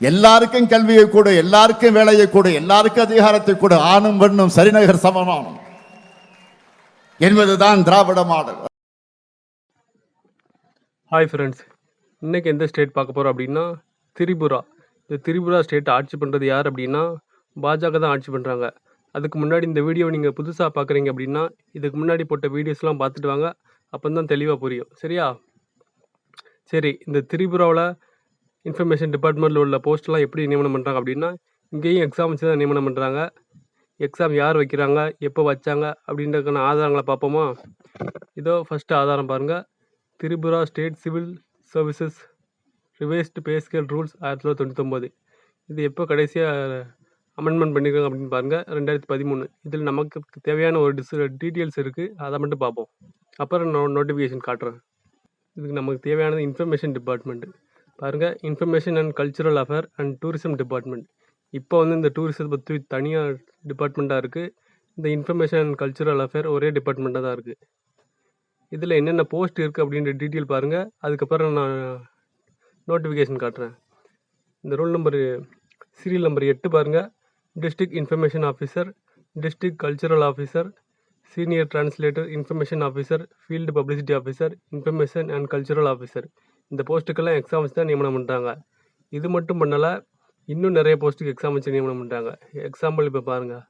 எல்லாருக்கும் கல்வியை கொடு எல்லாருக்கும் வேலையை கொடு எல்லாருக்கும் அதிகாரத்தை கொடு. ஆணும் பெண்ணும் சரிநகர் சமமானம் என்பதுதான் திராவிட மாடல். ஹாய் ஃப்ரெண்ட்ஸ் இன்னைக்கு எந்த ஸ்டேட் பார்க்க போகிறோம் அப்படின்னா திரிபுரா. இந்த திரிபுரா ஸ்டேட் ஆட்சி பண்ணுறது யார் அப்படின்னா பாஜக தான் ஆட்சி பண்ணுறாங்க அதுக்கு முன்னாடி இந்த வீடியோவை நீங்கள் புதுசாக பார்க்குறீங்க அப்படின்னா இதுக்கு முன்னாடி போட்ட வீடியோஸ்லாம் பார்த்துட்டு வாங்க. அப்போ தான் தெளிவாக புரியும். சரியா? சரி இந்த திரிபுராவில் இன்ஃபர்மேஷன் டிபார்ட்மெண்ட்டில் உள்ள போஸ்ட்லாம் எப்படி நியமனம் பண்ணுறாங்க அப்படின்னா இங்கேயும் எக்ஸாம் வச்சு தான் நியமனம் பண்ணுறாங்க எக்ஸாம் யார் வைக்கிறாங்க எப்போ வச்சாங்க அப்படின்றதுக்கான ஆதாரங்களை பார்ப்போமா? இதோ ஃபஸ்ட்டு ஆதாரம் பாருங்கள் Tripura state civil services revised pay scale rules ஆயிரத்தி தொள்ளாயிரத்தி தொண்ணூத்தொம்பது. இது எப்போ கடைசியாக அமெண்ட்மெண்ட் பண்ணியிருக்காங்க அப்படின்னு பாருங்கள் ரெண்டாயிரத்தி பதிமூணு. இதில் நமக்கு தேவையான ஒரு டிஸ் டீட்டெயில்ஸ் இருக்குது அதை மட்டும் பார்ப்போம். அப்புறம் நோ நோட்டிஃபிகேஷன் காட்டுறேன். இதுக்கு நமக்கு தேவையானது இன்ஃபர்மேஷன் டிபார்ட்மெண்ட்டு பாருங்கள் information and cultural affair and tourism department இப்போ வந்து இந்த டூரிசத்தை பற்றி தனியாக டிபார்ட்மெண்ட்டாக இருக்குது இந்த இன்ஃபர்மேஷன் அண்ட் கல்ச்சுரல் அஃபேர் ஒரே டிபார்ட்மெண்ட்டாக தான் இருக்குது இதில் என்னென்ன போஸ்ட் இருக்குது அப்படின்ற டீட்டெயில் பாருங்கள் அதுக்கப்புறம் நான் நோட்டிஃபிகேஷன் காட்டுறேன். இந்த ரோல் நம்பர் சீரியல் நம்பர் எட்டு பாருங்கள் district information officer district cultural officer senior translator information officer field publicity officer information and cultural officer இந்த போஸ்ட்டுக்கெல்லாம் எக்ஸாம் வச்சு தான் நியமனம் பண்ணுறாங்க இது மட்டும் பண்ணலை இன்னும் நிறைய போஸ்ட்டுக்கு எக்ஸாம் வச்சு நியமனம் பண்ணுறாங்க எக்ஸாம்பிள் இப்போ பாருங்கள்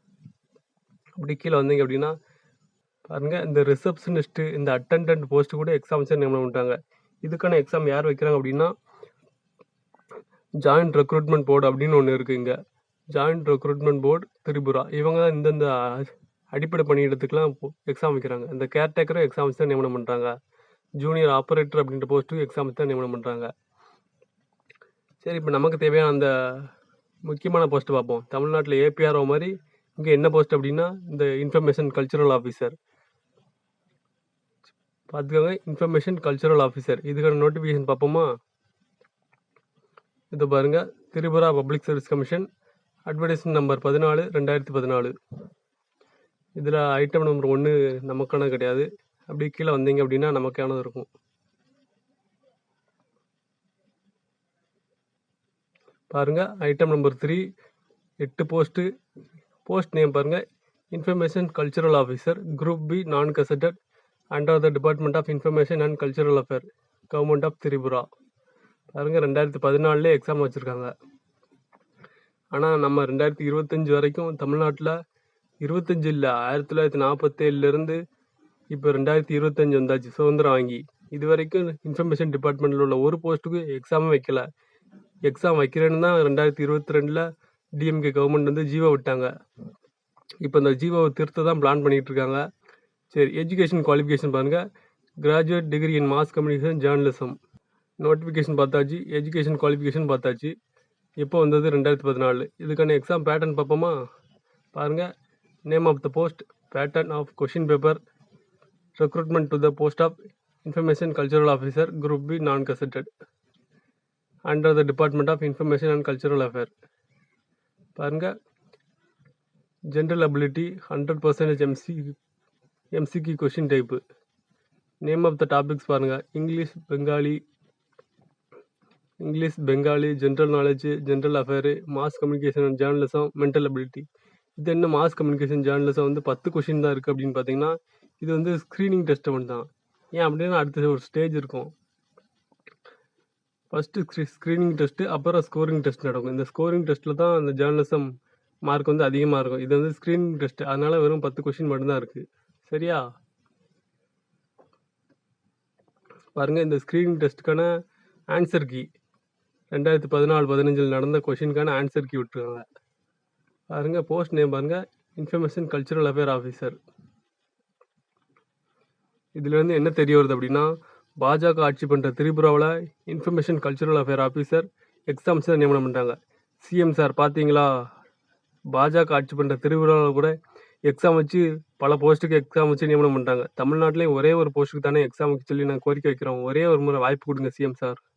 அப்படி கீழே வந்தீங்க அப்படின்னா பாருங்கள் இந்த ரிசப்ஷனிஸ்ட்டு இந்த அட்டண்டன்ட் போஸ்ட்டு கூட எக்ஸாம் வச்சு நியமனம் பண்ணுறாங்க இதுக்கான எக்ஸாம் யார் வைக்கிறாங்க அப்படின்னா ஜாயிண்ட் ரெக்ரூட்மெண்ட் போர்டு அப்படின்னு ஒன்று இருக்குது இங்கே. ஜாயிண்ட் ரெக்ரூட்மெண்ட் போர்டு திரிபுரா இவங்க தான் இந்தந்த அடிப்படை பணியிடத்துக்குலாம் எக்ஸாம் வைக்கிறாங்க. இந்த கேர்டேக்கரும் எக்ஸாம் வச்சு தான் நியமனம் பண்ணுறாங்க ஜூனியர் ஆப்ரேட்டர் அப்படின்ற போஸ்ட்டுக்கு எக்ஸாம் தான் நியமனம் பண்ணுறாங்க சரி இப்போ நமக்கு தேவையான அந்த முக்கியமான போஸ்ட் பார்ப்போம். தமிழ்நாட்டில் ஏபிஆர்ஓ மாதிரி இங்கே என்ன போஸ்ட் அப்படின்னா இந்த இன்ஃபர்மேஷன் கல்ச்சுரல் ஆஃபீஸர் பார்த்துக்கோங்க இன்ஃபர்மேஷன் கல்ச்சுரல் ஆஃபீஸர் இதுக்கான நோட்டிஃபிகேஷன் பார்ப்போமா? இது பாருங்கள் Tripura public service commission advertisement number பதினாலு ரெண்டாயிரத்தி பதினாலு. இதில் ஐட்டம் நம்பர் ஒன்று நமக்கான கிடையாது. அப்படியே கீழே வந்தீங்க அப்படின்னா நமக்கானது இருக்கும். பாருங்க ஐட்டம் நம்பர் த்ரீ எட்டு போஸ்ட்டு போஸ்ட் நேம் பாருங்க. Information cultural officer group B non gazetted under the department of information and cultural affair government of Tripura பாருங்க ரெண்டாயிரத்தி பதினாலுலேயே எக்ஸாம் வச்சுருக்காங்க. ஆனால் நம்ம ரெண்டாயிரத்தி இருபத்தஞ்சி வரைக்கும் தமிழ்நாட்டில் இருபத்தஞ்சி இல்லை ஆயிரத்தி தொள்ளாயிரத்தி நாற்பத்தேழுலேருந்து இப்போ ரெண்டாயிரத்தி இருபத்தஞ்சி வந்தாச்சு. சுதந்திரம் வாங்கி. இது வரைக்கும் இன்ஃபர்மேஷன் டிபார்ட்மெண்ட்டில் உள்ள ஒரு போஸ்ட்டுக்கும் எக்ஸாமும் வைக்கல. எக்ஸாம் வைக்கிறேன்னு தான் ரெண்டாயிரத்தி இருபத்தி ரெண்டில் டிஎம்கே கவர்மெண்ட் வந்து ஜீவோ விட்டாங்க. இப்போ இந்த ஜீவோவை திருத்த தான் பிளான் பண்ணிகிட்டு இருக்காங்க. சரி எஜுகேஷன் குவாலிஃபிகேஷன் பாருங்கள் graduate degree in mass communication journalism notification பார்த்தாச்சு. எஜுகேஷன் குவாலிஃபிகேஷன் பார்த்தாச்சு. எப்போ வந்தது? ரெண்டாயிரத்தி பதினாலு. இதுக்கான எக்ஸாம் பேட்டர்ன் பார்ப்போமா? பாருங்கள் name of the post pattern of question paper recruitment to the post of information cultural officer group B non gazetted under the department of information and cultural affair பாருங்கள் general ability hundred percentage MC எம்சிக்கு question type name of the topics பாருங்கள் English Bengali English Bengali general knowledge general affair mass communication and journalism mental ability இது என்ன mass communication journalism வந்து பத்து question தான் இருக்குது அப்படின்னு பார்த்தீங்கன்னா இது வந்து ஸ்க்ரீனிங் டெஸ்ட் ஒன்று தான் ஏன் அப்படின்னா அடுத்த ஒரு ஸ்டேஜ் இருக்கும். ஃபஸ்ட்டு ஸ்க்ரீ ஸ்க்ரீனிங் டெஸ்ட்டு அப்புறம் ஸ்கோரிங் டெஸ்ட் நடக்கும். இந்த ஸ்கோரிங் டெஸ்ட்டில் தான் அந்த ஜேர்னலிசம் மார்க் வந்து அதிகமாக இருக்கும். இது வந்து ஸ்க்ரீனிங் டெஸ்ட் அதனால் வெறும் பத்து கொஷின் மட்டும்தான் இருக்குது சரியா? பாருங்கள் இந்த ஸ்க்ரீனிங் டெஸ்ட்டுக்கான ஆன்சர் கீ ரெண்டாயிரத்தி பதினாலு பதினஞ்சில் நடந்த கொஷினுக்கான ஆன்சர் கீ விட்டுருக்காங்க. பாருங்கள் போஸ்ட் நேம் பாருங்கள் இன்ஃபர்மேஷன் கல்ச்சுரல் அஃபேர் ஆஃபீஸர் இதுலேருந்து என்ன தெரிய வருது அப்படின்னா பாஜக ஆட்சி பண்ணுற திரிபுராவில் information cultural affair officer exams தான் நியமனம் பண்ணுறாங்க சிஎம் சார் பார்த்தீங்களா பாஜக ஆட்சி பண்ணுற திரிபுராவில் கூட எக்ஸாம் வச்சு பல போஸ்ட்டுக்கு எக்ஸாம் வச்சு நியமனம் பண்ணுறாங்க தமிழ்நாட்டிலே ஒரே ஒரு போஸ்ட்டுக்கு தானே எக்ஸாம் வச்சு சொல்லி நாங்கள் கோரிக்கை வைக்கிறோம். ஒரே ஒரு முறை வாய்ப்பு கொடுங்க சிஎம் சார்.